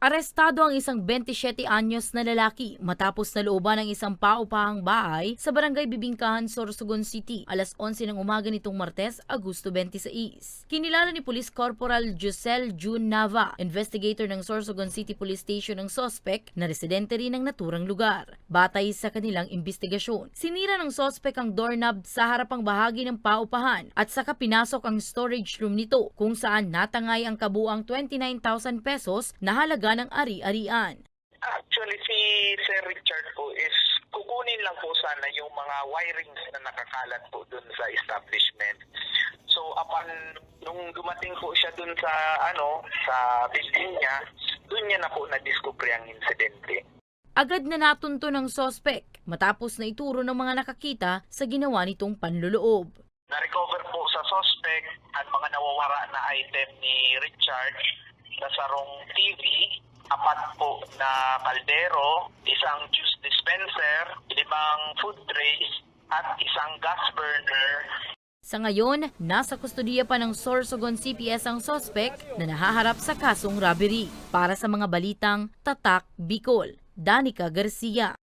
Arestado ang isang 27 anyos na lalaki matapos na looban ng isang paupahang bahay sa barangay Bibingkahan, Sorsogon City alas 11 ng umaga nitong Martes, Agosto 26. Kinilala ni Police Corporal Giselle June Nava, investigator ng Sorsogon City Police Station ng sospek na residente rin ng naturang lugar. Batay sa kanilang investigasyon, sinira ng sospek ang doorknob sa harapang bahagi ng paupahan at saka pinasok ang storage room nito kung saan natangay ang kabuang 29,000 pesos na halaga ng ari-arian. Actually, si Sir Richard po is kukunin lang po sana yung mga wirings na nakakalat po dun sa establishment. So, upon nung dumating po siya dun sa ano sa building niya, dun niya na po na-discover ang insidente. Agad na natunto ng sospek matapos na ituro ng mga nakakita sa ginawa nitong panluloob. Na-recover po sa suspect at mga nawawara na item ni Richard na sarong TV, apat po na kaldero, isang juice dispenser, limang food trays, at isang gas burner Sa ngayon, nasa kustudiya pa ng Sorsogon CPS ang sospek na nahaharap sa kasong robbery. Para sa mga balitang Tatak Bicol, Danica Garcia.